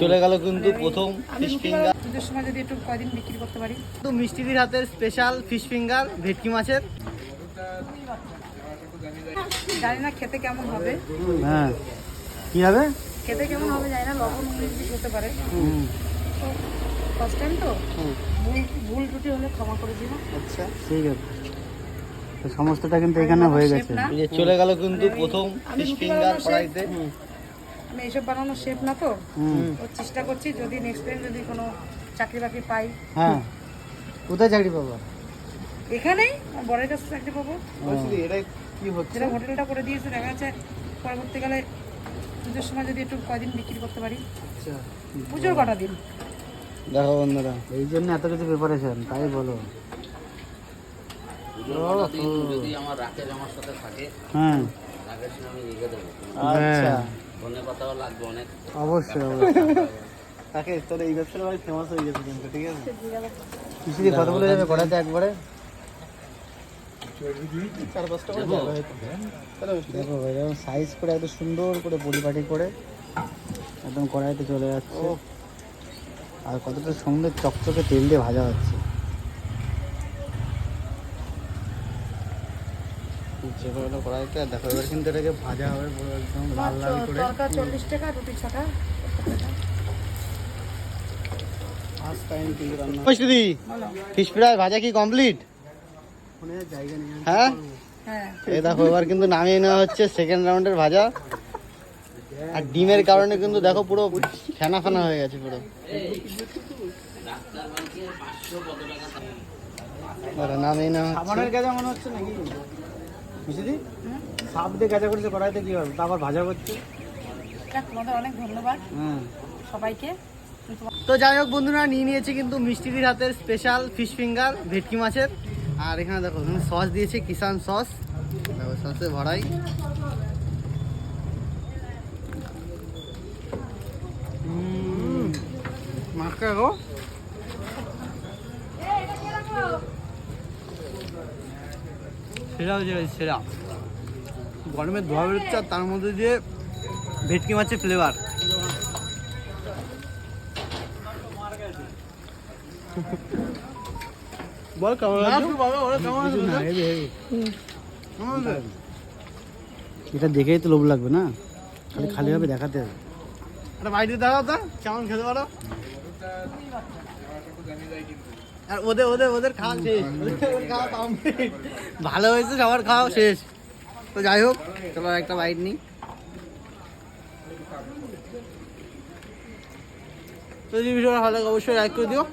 চলে গেল কিন্তু প্রথম ফিশ ফিঙ্গার পুজোর সময় যদি একটু কয়দিন বিক্রি করতে পারি? তো মিষ্টিদির হাতের স্পেশাল ফিশ ফিঙ্গার ভেটকি মাছের। জানি না খেতে কেমন হবে। হ্যাঁ। কি হবে? খেতে কেমন হবে জানি না লবণ মিষ্টি হতে পারে। ফার্স্ট টাইম তো? ভুল ভুল ত্রুটি হলে ক্ষমা করে দিন আচ্ছা ঠিক আছে। সমস্তটা কিন্তু এখানে হয়ে গেছে। চলে গেল কিন্তু প্রথম ফিশ ফিঙ্গার কড়াইতে। আমি এইসব বানানোর শেফ না তো? চেষ্টা করছি যদি নেক্সট টাইম যদি কোনো চাকরি বাকরি পাই। হ্যাঁ। কোথায় চাকরি পাবো? এখানেই বরের কাছে চাকরি পাবো। বলছি, এটা কি হচ্ছে? যেটা হোটেলটা করে দিয়েছে দেখা যাচ্ছে পরবর্তীকালে পুজোর সময় যদি একটু কয়দিন বিক্রি করতে পারি। পুজোর কটা দিন। দেখো বন্ধুরা এই জন্য এত কিছু প্রিপারেশন তাই বলো। যদি আমার রাকেশ আমার সাথে থাকে হ্যাঁ। রাকেশ আমি লিখে দেবো। আচ্ছা। ধনে লাগবে অনেক। অবশ্যই অবশ্যই। তাকে তোর এই ব্যবসাটা ভাই ফেমাস হয়ে গেছে কিন্তু ঠিক আছে? কিছু দিয়ে কতগুলো যাবে কড়াইতে একবারে? চার পাঁচটা করে দেখো ভাই এরকম সাইজ করে এত সুন্দর করে পরিপাটি করে একদম কড়াইতে চলে যাচ্ছে। ও। আর কতটা সুন্দর চকচকে তেল দিয়ে ভাজা হচ্ছে। চেপে ওটা কড়াইতে আর দেখো এবার কিন্তু এটাকে ভাজা হবে পুরো একদম লাল লাল করে। তরকা চল্লিশ টাকা রুটি ছটা। ফার্স্ট টাইম কিন্তু রান্না মিষ্টি ফিশ ফ্রাই ভাজা কি কমপ্লিট জায়গা নেই হ্যাঁ? হ্যাঁ। এই দেখো এবার কিন্তু নামিয়ে নেওয়া হচ্ছে সেকেন্ড রাউন্ডের ভাজা। আর ডিমের কারণে কিন্তু দেখো পুরো ফেনা ফেনা হয়ে গেছে পুরো। নামিয়ে নেওয়া হচ্ছে। বুঝলি সাপ দিয়ে গাজা করছে কড়াইতে কি হবে? তা আবার ভাজা করছে। তোমাদের অনেক ধন্যবাদ। হ্যাঁ সবাইকে। তো যাই হোক বন্ধুরা নিয়ে নিয়েছে কিন্তু মিষ্টিদির হাতের স্পেশাল ফিশ ফিঙ্গার ভেটকি মাছের। আর এখানে দেখো সস দিয়েছে কিষান সস দেখো সসে ভরাই। মাখা গো। সেরা হয়েছে ভাই, সেরা। গরমের ধোয়া বেরোচ্ছে আর তার মধ্যে দিয়ে ভেটকি মাছের ফ্লেভার বল কেমন হেবি, হেবি। এটা দেখেই তো লোভ লাগবে না? খালি খালি ভাবে দেখাতে হবে। একটা বাইরে দেখাও তো কেমন খেতে পারো? আর ওদের ওদের ওদের খাওয়া শেষ। ওদের- খাওয়া complete। ভালো হয়েছে, সবার খাওয়া শেষ। তো যাই হোক, চলো একটা বাইট নিই। তো যদি ভালো অবশ্যই লাইক করে দিও।